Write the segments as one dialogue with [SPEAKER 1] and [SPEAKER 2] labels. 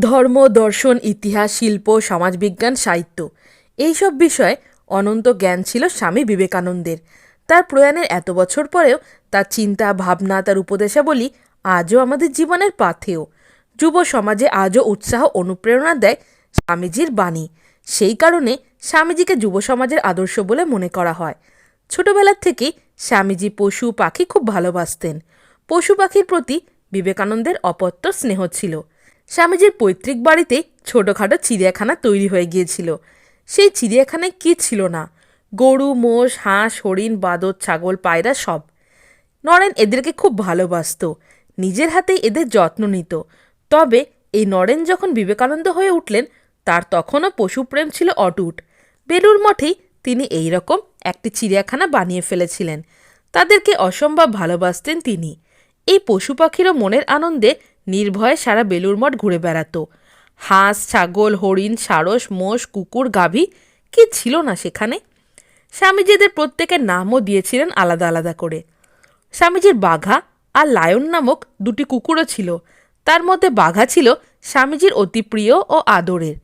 [SPEAKER 1] ধর্ম, দর্শন, ইতিহাস, শিল্প, সমাজবিজ্ঞান, সাহিত্য। এইসব বিষয়ে অনন্ত জ্ঞান ছিল স্বামী বিবেকানন্দের। তার প্রয়াণের এত বছর পরেও তার চিন্তা, ভাবনা, তার উপদেশাবলী আজও আমাদের জীবনের পাথেয়। যুব সমাজে আজও উৎসাহ, অনুপ্রেরণা দেয় স্বামীজির বাণী। সেই কারণে স্বামীজিকে যুব সমাজের আদর্শ বলে মনে করা হয়। ছোটবেলার থেকেই স্বামীজি পশু, পাখি খুব ভালোবাসতেন। পশু পাখির প্রতি বিবেকানন্দের অপত্য স্নেহ ছিল। স্বামীজির পৈতৃক বাড়িতে ছোটোখাটো চিড়িয়াখানা তৈরি হয়ে গিয়েছিল। সেই চিড়িয়াখানায় কি ছিল না? গরু, মোষ, হাঁস, হরিণ, বাদর, ছাগল, পায়রা সব। নরেন এদেরকে খুব ভালোবাসতো। নিজের হাতেই এদের যত্ন নিত। তবে এই নরেন যখন বিবেকানন্দ হয়ে উঠলেন, তার তখনও পশুপ্রেম ছিল অটুট। বেলুর মঠেই তিনি এই রকম একটি চিড়িয়াখানা বানিয়ে ফেলেছিলেন। তাদেরকে অসম্ভব ভালোবাসতেন তিনি। এই পশু পাখিরও মনের আনন্দে নির্ভয়ে সারা বেলুর মঠ ঘুরে বেড়াতো। হাঁস, ছাগল, হরিণ, সারস, মোষ, কুকুর, গাভী, কি ছিল না সেখানে? স্বামীজিদের প্রত্যেকের নামও দিয়েছিলেন আলাদা আলাদা করে। স্বামীজির বাঘা আর লায়ন নামক দুটি কুকুরও ছিল। তার মধ্যে বাঘা ছিল স্বামীজির অতি প্রিয় ও আদরের।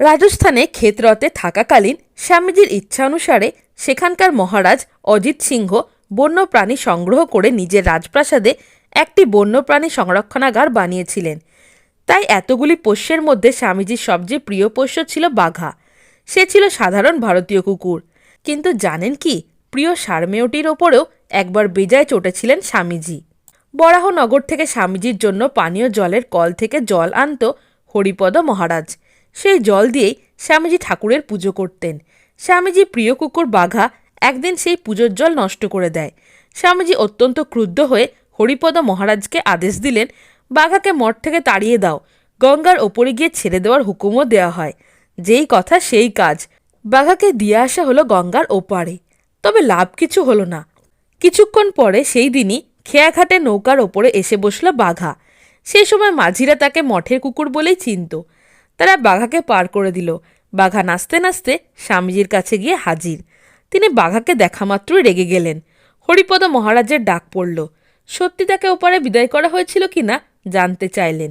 [SPEAKER 1] রাজস্থানে ক্ষেতরতে থাকাকালীন স্বামীজির ইচ্ছা অনুসারে সেখানকার মহারাজ অজিত সিংহ বন্যপ্রাণী সংগ্রহ করে নিজের রাজপ্রাসাদে একটি বন্যপ্রাণী সংরক্ষণাগার বানিয়েছিলেন। তাই এতগুলি পোষ্যের মধ্যে স্বামীজির সবচেয়ে প্রিয় পোষ্য ছিল বাঘা। সে ছিল সাধারণ ভারতীয় কুকুর। কিন্তু জানেন কি, প্রিয় সারমেয়টির ওপরেও একবার বেজায় চটেছিলেন স্বামীজি। বরাহনগর থেকে স্বামীজির জন্য পানীয় জলের কল থেকে জল আনত হরিপদ মহারাজ। সেই জল দিয়েই স্বামীজি ঠাকুরের পুজো করতেন। স্বামীজি প্রিয় কুকুর বাঘা একদিন সেই পুজোর জল নষ্ট করে দেয়। স্বামীজি অত্যন্ত ক্রুদ্ধ হয়ে হরিপদ মহারাজকে আদেশ দিলেন, বাঘাকে মঠ থেকে তাড়িয়ে দাও, গঙ্গার ওপরে গিয়ে ছেড়ে দেওয়ার হুকুমও দেওয়া হয়। যেই কথা সেই কাজ। বাঘাকে দিয়ে আসা হলো গঙ্গার ওপারে। তবে লাভ কিছু হলো না। কিছুক্ষণ পরে সেই দিনই খেয়াঘাটে নৌকার ওপরে এসে বসল বাঘা। সেই সময় মাঝিরা তাকে মঠের কুকুর বলেই চিনত। তারা বাঘাকে পার করে দিল। বাঘা নাচতে নাচতে স্বামীজির কাছে গিয়ে হাজির। তিনি বাঘাকে দেখা মাত্রই রেগে গেলেন। হরিপদ মহারাজের ডাক পড়ল। সত্যি তাকে ওপারে বিদায় করা হয়েছিল কিনা জানতে চাইলেন।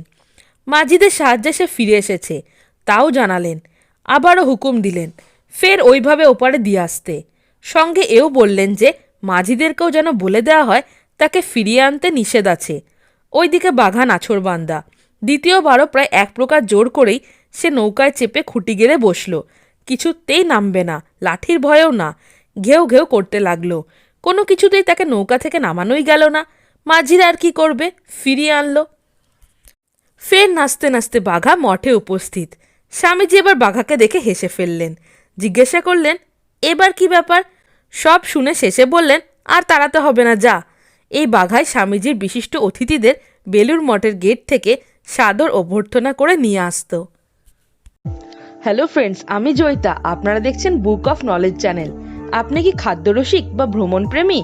[SPEAKER 1] মাঝিদের সাহায্যে সে ফিরে এসেছে, তাও জানালেন, আবারও হুকুম দিলেন, ফের ওইভাবে ওপারে দিয়ে আসতে। সঙ্গে এও বললেন যে মাঝিদেরকেও যেন বলে দেওয়া হয়, তাকে ফিরিয়ে আনতে নিষেধ আছে। ওইদিকে বাঘা নাছরবান্দা দ্বিতীয়বারও প্রায় এক প্রকার জোর করেই সে নৌকায় চেপে খুঁটি গেড়ে বসল। কিছুতেই নামবে না, লাঠির ভয়েও না, ঘেউ ঘেউ করতে লাগল। কোনো কিছুতেই তাকে নৌকা থেকে নামানোই গেল না। মাঝিরা আর কি করবে? ফিরিয়ে আনলো। ফের নাচতে নাচতে বাঘা মঠে উপস্থিত। স্বামীজি এবার বাঘাকে দেখে হেসে ফেললেন। জিজ্ঞাসা করলেন, এবার কি ব্যাপার? সব শুনে শেষে বললেন, আর তাড়াতে হবে না, যা। এই বাঘায় স্বামীজির বিশিষ্ট অতিথিদের বেলুর মঠের গেট থেকে সাদর অভ্যর্থনা করে নিয়ে আসতো। হ্যালো ফ্রেন্ডস আমি জয়িতা। আপনারা দেখছেন বুক অফ নলেজ চ্যানেল আপনি কি খাদ্যরসিক বা ভ্রমণ প্রেমী